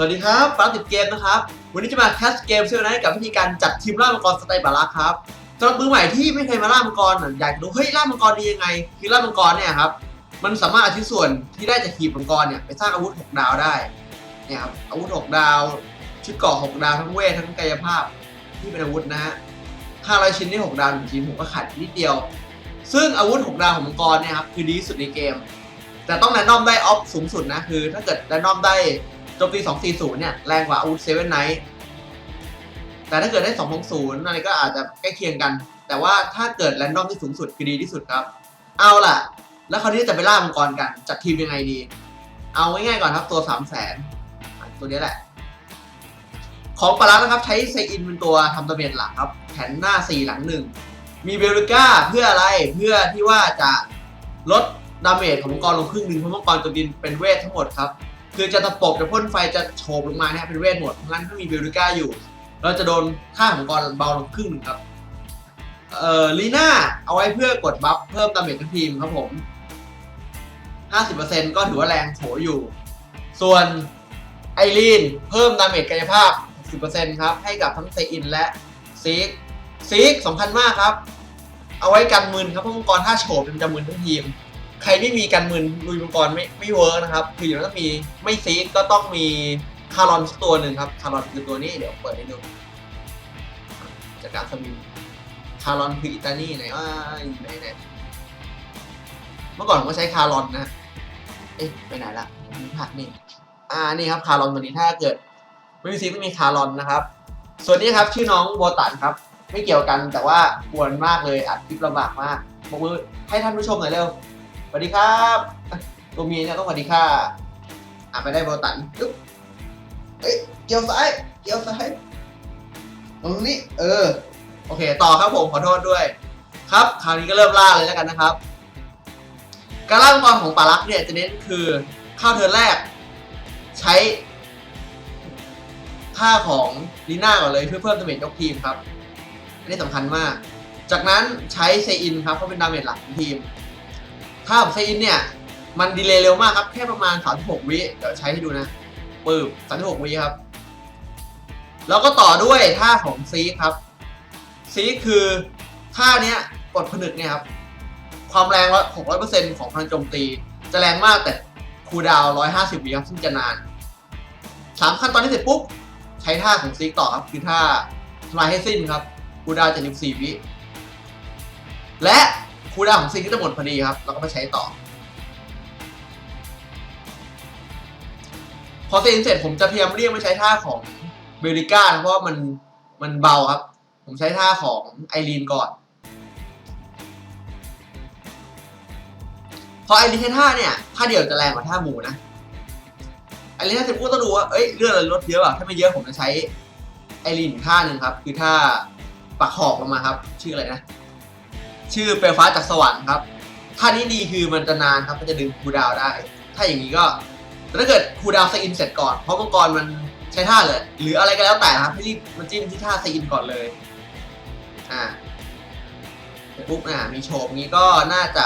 สวัสดีครับปาร์ติดเกมนะครับ วันนี้จะมาแคสเกมเซลไนกับวิธีการจัดทีมล่ามังกรสไตล์บารักครับสำหรับมือใหม่ที่ไม่เคยมาล่ามังกรอยากรู้เฮ้ยล่ามังกรดียังไง คือล่ามังกรเนี่ยครับมันสามารถเอาชิ้นส่วนที่ได้จากทีมมังกรเนี่ยไปสร้างอาวุธ 6 ดาวได้เนี่ยครับอาวุธ 6 ดาว ชุดเกราะ6ดาวทั้งเวททั้งกายภาพที่เป็นอาวุธนะฮะ500 ชิ้นนี่6ดาวหนึ่งชิ้นผมก็ขาดนิดเดียว ซึ่งอาวุธ 6 ดาวของมังกรเนี่ยครับคือดีที่สุดในเกม แต่ต้องแรนดอมได้ออฟสูงสุดนะคือ ถ้าเกิดแรนดอมได้ โจมตี 240 เนี่ย แรงกว่าอาวุธเซเว่นไนท์แต่ถ้าเกิดได้ 260 อะไรก็อาจจะใกล้เคียงกัน แต่ว่าถ้าเกิดแรนดอมที่สูงสุดคือดีที่สุดครับ เอาล่ะ แล้วคราวนี้จะไปล่ามังกรกันจัดทีมยังไงดี เอาง่ายๆก่อนครับตัว3 0 0แสนตัวนี้แหละ ของปลาร้านะครับใช้ไซอินเป็นตัวทำดาเมจหลักครับ แผนหน้า 4 หลัง1มีเบลลิก้าเพื่ออะไรเพื่อที่ว่าจะลดดาเมจของมังกรลงครึ่งหนึ่งเพราะมังกรตัวดินเป็นเวททั้งหมดครับ คือจะตะปบจะพ่นไฟจะโฉบลงมาเนี่ยเป็นเวทหมดเพราะงั้นถ้ามีเบลลิก้าอยู่ เราจะโดนค่าของกรเบาลงครึ่งหนึ่งครับ เอ่อลีน่าเอาไว้เพื่อกดบัฟเพิ่มดาเมจทั้งทีมครับผม 50%ก็ถือว่าแรงโถอยู่ ส่วนไอรีนเพิ่มดาเมจกายภาพ 10%ครับ ให้กับทั้งไซอินและซีกซีกสำคัญมากครับ เอาไว้กันมืนครับเพราะมังกรถ้าโฉบมันจะมืนทั้งทีม ใครไม่มีกันมืนลุยมังกรไม่ไม่เวิร์กนะครับ คืออย่างนั้นต้องมีไม่ซีกก็ต้องมีคารอนตัวหนึ่งครับ คารอนคือตัวนี้เดี๋ยวเปิดให้ดูจากการสวิมคารอนคืออิตาลีไหนว่าไหนไหนเมื่อก่อนผมก็ใช้คารอนนะ เอ๊ะไปไหนละมีผักนี่อ่านี่ครับคารอนตัวนี้ถ้าเกิดไม่มีซีกไม่มีคารอนนะครับ ส่วนนี้ครับชื่อน้องโบตันครับ ไม่เกี่ยวกันแต่ว่าปวนมากเลยอัดคลิปลำบากมากบอกมือให้ท่านผู้ชมหน่อยเร็ว สวัสดีครับตัวเมียเนี่ยต้องสวัสดีค่ะอะไปได้โบตันปึ๊บเอ้ยเกี่ยวซ้ายเกี่ยวซ้ายตรงนี้ เออ โอเค ต่อครับผมขอโทษด้วย ครับคราวนี้ก็เริ่มล่าเลยแล้วกันนะครับ การล่ามังกรของปารักเนี่ยจะเน้นคือเข้าเทิร์นแรก ใช้ท่าของลีน่าก่อนเลยเพื่อเพิ่มดาเมจยกทีมครับอันนี้สำคัญมาก จากนั้นใช้เซอินครับเพราะเป็นดาเมจหลักของทีม ถ้าของซอินเนี่ย มันดีเลย์เร็วมากครับ แค่ประมาณ 36 วิเดี๋ยวใช้ให้ดูนะปืบ36 วิครับ แล้วก็ต่อด้วยท่าของซีครับ ซีคือท่าเนี้ยกดผนึกเนี่ยครับ ความแรงร้อย600%ของพลังโจมตี จะแรงมากแต่คูดาวน์150วิครับ ซึ่งจะนานสามขั้นตอนที่เสร็จปุ๊บ ใช้ท่าของซีต่อครับ คือท่าทำลายให้สิ้นครับคูดาวน์74วิและ คูลดาวน์ของซีก็จะหมดพอดีครับ เราก็มาใช้ต่อ พอซีนเสร็จผมจะพยายามเรียกไม่ใช้ท่าของเบลิก้าเพราะมันมันเบาครับ ผมใช้ท่าของไอรีนก่อน พอไอรีนใช้ท่าเนี่ยท่าเดียวจะแรงกว่าท่าหมูนะไอรีนท่าเสร็จปุ๊บต้องดูว่าเอ้ยเลือดเราลดเยอะอะถ้าไม่เยอะผมจะใช้ไอรีนอีกท่าหนึ่งครับ คือท่าปักหอกลงมาครับ ชื่ออะไรนะ ชื่อเปลวฟ้าจากสวรรค์ครับท่านี้ดีคือมันจะนานครับ มันจะดึงคูดาวได้ ถ้าอย่างนี้ก็ถ้าเกิดคูดาวน์ไซอินเสร็จก่อน เพราะมังกรมันใช้ท่าเลยหรืออะไรก็แล้วแต่ครับให้รีบมันจิ้มที่ท่าไซอินก่อนเลย อ่าเสร็จปุ๊บอ่ามีโฉบนี้ก็น่าจะ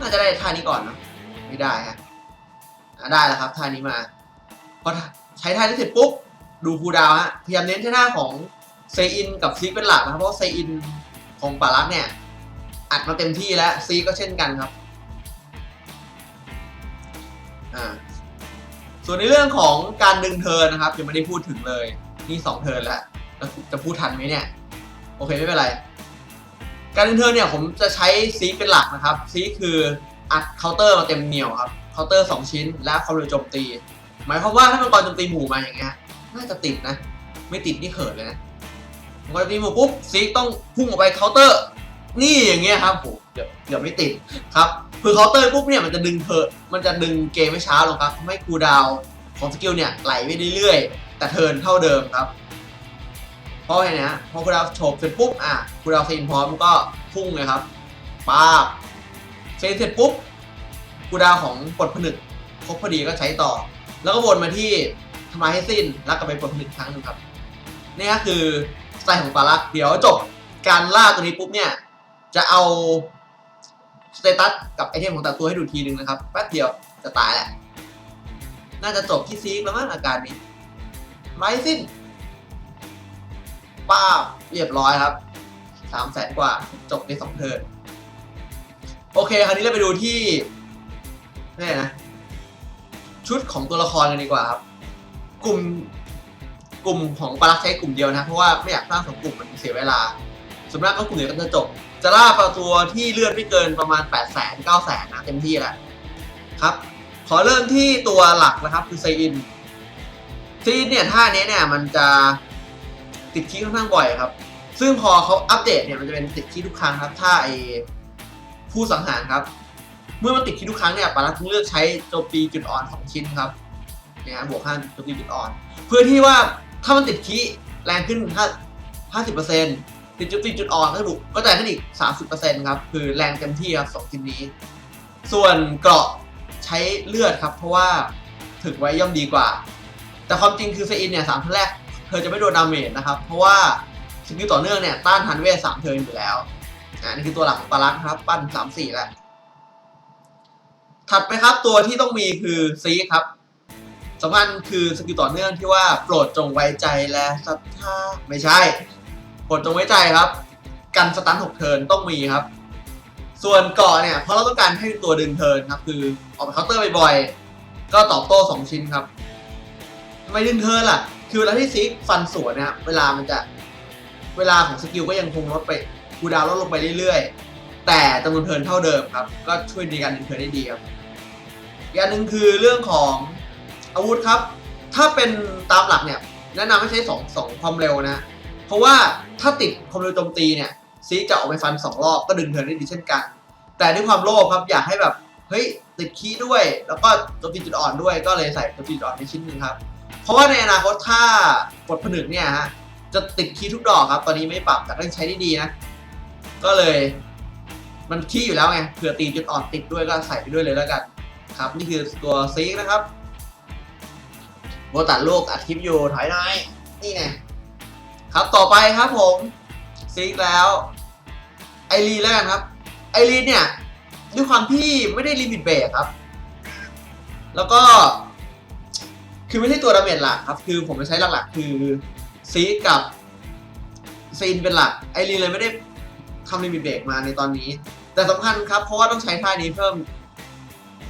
น่าจะได้ท่านี้ก่อนเนอะไม่ได้ฮะได้แล้วครับท่านี้มาพอใช้ท่านี้เสร็จปุ๊บดูคูดาวฮะพยายามเน้นที่ท่าของเซอินกับซีกเป็นหลักนะครับเพราะเซอิน ของปารักเนี่ย อัดมาเต็มที่แล้วซีก็เช่นกันครับอ่าส่วนในเรื่องของการดึงเทินนะครับยังไม่ได้พูดถึงเลย นี่สองเทินแล้วจะพูดทันไหมเนี่ย โอเคไม่เป็นไร การดึงเทินเนี่ยผมจะใช้ซีเป็นหลักนะครับซีคืออัดเคาน์เตอร์มาเต็มเหนียวครับเคาน์เตอร์2ชิ้น และความเร็วโจมตี หมายความว่าถ้ามังกรโจมตีหมู่มาอย่างเงี้ยน่าจะติดนะ ไม่ติดนี่เขินเลยนะ มังกรโจมตีมู่ปุ๊บซีต้องพุ่งออกไปเคาน์เตอร์ นี่อย่างเงี้ยครับโหเดี๋ยวเดี๋ยวไม่ติดครับคือเคาน์เตอร์ปุ๊บเนี่ยมันจะดึงเธอมันจะดึงเกมไม่ช้าลงครับทำให้คูดาวของสกิลเนี่ยไหลไปเรื่อยๆ แต่เทิร์นเท่าเดิมครับ เพราะอะไรนะพอคูดาวโฉบเสร็จปุ๊บอะคูดาวเซนพร้อมก็พุ่งเลยครับป้าบเซนเสร็จปุ๊บคูดาวของกดผนึกครบพอดีก็ใช้ต่อ แล้วก็วนมาที่ทำลายให้สิ้นแล้วกลับไปกดผนึกครั้งหนึงครับนี่ก็คือ ล์ของปารักเดี๋ยวจบการล่าตัวนี้ปุ๊บเนี่ย จะเอาสเตตัสกับไอเทมของแต่ละตัวให้ดูทีนึงนะครับแป๊บเดียวจะตายแหละ น่าจะจบที่ซีกแล้วมั้งอาการนี้ไรสิ้นป้าเรียบร้อยครับสามแสนกว่าจบในสองเทิร์นโอเค คราวนี้เราไปดูที่นี่นะ ชุดของตัวละครกันดีกว่าครับ กลุ่ม กลุ่มของปารักใช้กลุ่มเดียวนะเพราะว่าไม่อยากสร้างสองกลุ่มมันเสียเวลาส่วนมากก็กลุ่มเดียวก็จะจบจะล่าปลาตัวที่เลือดไม่เกินประมาณ 8 0 0 0 0 0 9 0 0 0 0นะเต็มที่แล้วครับขอเริ่มที่ตัวหลักนะครับคือไซอินไซอินเนี่ยท่านี้เนี่ยมันจะติดคีย์ค่อนข้างบ่อยครับ ซึ่งพอเขาอัปเดตเนี่ยมันจะเป็นติดคีย์ทุกครั้งครับถ้าไอผู้สังหารครับ เมื่อมันติดคีย์ทุกครั้งเนี่ยปารักจึงเลือกใช้โจมตีจุดอ่อนสองชิ้นครับเนี่ยฮะบวกห้าโจมตีจุดอ่อน เพื่อที่ว่า ถ้ามันติดคีย์แรงขึ้นห้าห้าสิบเปอร์เซ็นต์ติดจุดติดจุดอ่อนก็จะบุกก็จะแรงขึ้นอีกสามสิบเปอร์เซ็นต์ครับ คือแรงเต็มที่ครับสองชิ้นนี้ ส่วนเกราะใช้เลือดครับ เพราะว่าถึกไว้ย่อมดีกว่า แต่ความจริงคือเซอินเนี่ยสามเทิร์นแรก เธอจะไม่โดนดาเมจนะครับ เพราะว่าสกิลต่อเนื่องเนี่ยต้านทันเวทสามเทิร์นอยู่แล้วอ่านี่คือตัวหลักของปารักครับ ปั้นสามสี่แล้วถัดไปครับตัวที่ต้องมีคือซีครับ สำคัญคือสกิลต่อเนื่องที่ว่าโปรดจงไว้ใจและศรัทธาไม่ใช่ โปรดจงไว้ใจครับ กันสตันหกเทินต้องมีครับ ส่วนเกาะเนี่ยเพราะเราต้องการให้ตัวดึงเทินครับคือออกไปเคาน์เตอร์บ่อยๆก็ตอบโต้สองชิ้นครับทำไมดึงเทินล่ะ คือเวลาที่ซีฟันสวนนะครับเวลามันจะเวลาของสกิลก็ยังคงลดไปคูดาวลดลงไปเรื่อยๆ แต่จำนวนเทินเท่าเดิมครับ ก็ช่วยในการดึงเทินได้ดีครับอีกอย่างหนึ่งคือเรื่องของ อาวุธครับ ถ้าเป็นตามหลักเนี่ย แนะนำให้ใช้สองความเร็วนะ เพราะว่าถ้าติดความเร็วโจมตีเนี่ยซีจะออกไปฟันสองรอบก็ดึงเทินได้ดีเช่นกัน แต่ด้วยความโลภครับอยากให้แบบเฮ้ยติดคีย์ด้วย แล้วก็โจมตีจุดอ่อนด้วยก็เลยใส่โจมตีจุดอ่อนในชิ้นหนึ่งครับ เพราะว่าในอนาคตถ้ากดผนึกเนี่ยฮะจะติดคีย์ทุกดอกครับ ตอนนี้ไม่ปรับแต่ก็ยังใช้ได้ดีนะ ก็เลย มันคีย์อยู่แล้วไงเผื่อตีจุดอ่อนติดด้วยก็ใส่ไปด้วยเลยแล้วกัน ครับ นี่คือตัวซีกนะครับ โบตัดลูกอัดคลิปอยู่ถอยหน่อยนี่ไงครับต่อไปครับผมซีกแล้ว ไอรีแล้วกันครับ ไอรีเนี่ยด้วยความที่ไม่ได้ลิมิตเบรกครับ แล้วก็ คือไม่ใช่ตัวดาเมจหลักครับ คือผมจะใช้หลักๆ คือซีกับซีนเป็นหลัก ไอรีเลยไม่ได้ทำลิมิตเบรกมาในตอนนี้ แต่สำคัญครับ เพราะว่าต้องใช้ท่านี้เพิ่ม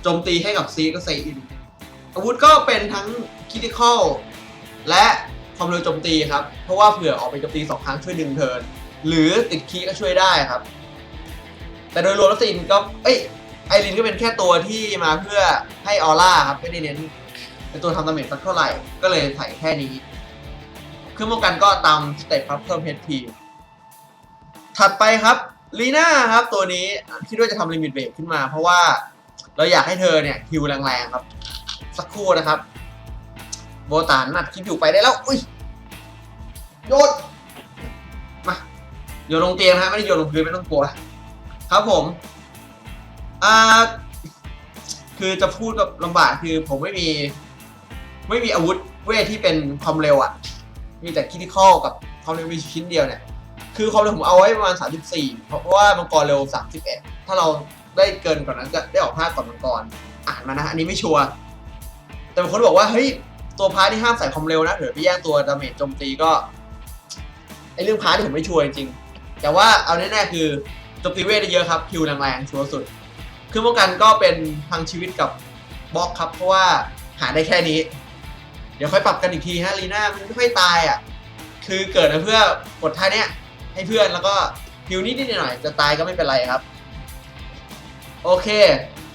โจมตีให้กับซีก็เซอิน อาวุธก็เป็นทั้งคิติคอลและความเร็วโจมตีครับ เพราะว่าเผื่อออกไปโจมตีสองครั้งช่วยดึงเทิร์นหรือติดคีย์ก็ช่วยได้ครับ แต่โดยรวมแล้วซีนก็เอ้ยไอรินก็เป็นแค่ตัวที่มาเพื่อให้ออร่าครับไม่ได้เน้นเป็นตัวทำดาเมจสักเท่าไหร่ ก็เลยใส่แค่นี้เครื่องป้องกันก็ตามสเต็ปครับเพิ่ม HP ถัดไปครับลีน่าครับตัวนี้คิดว่าจะทำลิมิตเบรกขึ้นมา เพราะว่าเราอยากให้เธอเนี่ยฮิวแรงๆครับ สักครู่นะครับ โบตานนัดคลิปอยู่ไปได้แล้ว อุ้ย โยน มา โยนลงเตียงนะไม่ได้โยนลงพื้นไม่ต้องกลัว ครับผม อ่า คือจะพูดกับลำบากคือผมไม่มี ไม่มีอาวุธเวทที่เป็นความเร็วอะ่ะ มีแต่คิติคอกับความเร็วมีชิ้นเดียวเนี่ย คือความเร็วผมเอาไว้ประมาณ 34 เพราะว่ามังกรเร็ว 31 ถ้าเราได้เกินกว่านั้นจะได้ออกภาคก่อนมังกร อ่านมานะ อันนี้ไม่ชัวร์ แต่บางคนบอกว่าเฮ้ยตัวพาร์ทที่ห้ามใส่ความเร็วนะเดี๋ยวไปแย่งตัวดาเมจโจมตีก็ไอเรื่องพาร์ทที่ผมไม่ชัวร์จริงๆแต่ว่าเอาแน่ๆคือโจมตีเวทได้เยอะครับคิวแรงๆชัวร์สุดเครื่องป้องกันก็เป็นพังชีวิตกับบล็อกครับ เพราะว่าหาได้แค่นี้ เดี๋ยวค่อยปรับกันอีกทีฮะลีน่ามันไม่ค่อยตายอะคือเกิดมาเพื่อกดท่าเนี้ยให้เพื่อนแล้วก็ฮิวนิดนิดหน่อยจะตายก็ไม่เป็นไรครับ โอเค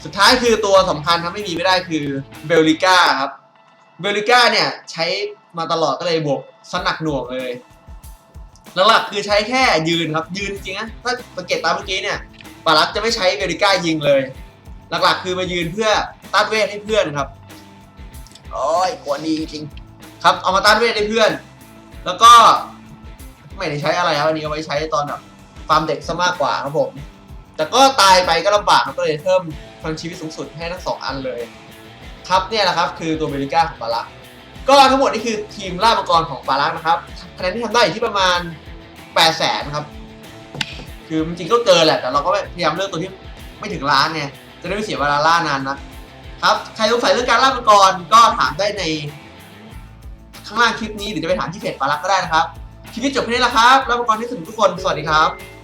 สุดท้ายคือตัวสำคัญครับไม่มีไม่ได้คือเบลลิก้าครับ เบลลิก้าเนี่ยใช้มาตลอดก็เลยบวกสนักหน่วงเลยหลักๆคือใช้แค่ยืนครับยืนจริงนะถ้าสังเกตตามเมื่อกี้เนี่ยปารักจะไม่ใช้เบลลิก้ายิงเลย หลักๆ คือมายืนเพื่อต้านเวทให้เพื่อนครับโอ้ยกวนดีจริงครับเอามาต้านเวทให้เพื่อน แล้วก็ไม่ได้ใช้อะไรครับอันนี้เอาไว้ใช้ตอนแบบฟาร์มเด็กซะมากกว่าครับผม แต่ก็ตายไปก็ลำบากครับก็เลยเพิ่ม ลังชีวิตสูงสุดให้ทั้งสองอันเลย ครับเนี่ยแหละครับคือตัวเบลิก้าของปารักก็ทั้งหมดนี่คือทีมล่ามังกรของปารักนะครับคะแนนที่ทำได้อยู่ที่ประมาณ8 0 0แสนครับ คือจริงก็เกินแหละ แต่เราก็พยายามเลือกตัวที่ไม่ถึงล้านเนี่ย จะได้ไม่เสียเวลาล่านานนะครับ ใครสงสัยเรื่องการล่ามังกรก็ถามได้ใน ข้างล่างคลิปนี้หรือจะไปถามที่เพจปารักก็ได้นะครับ คลิปนี้จบแค่นี้แล้วครับล่ามังกรที่สนุกทุกคน สวัสดีครับ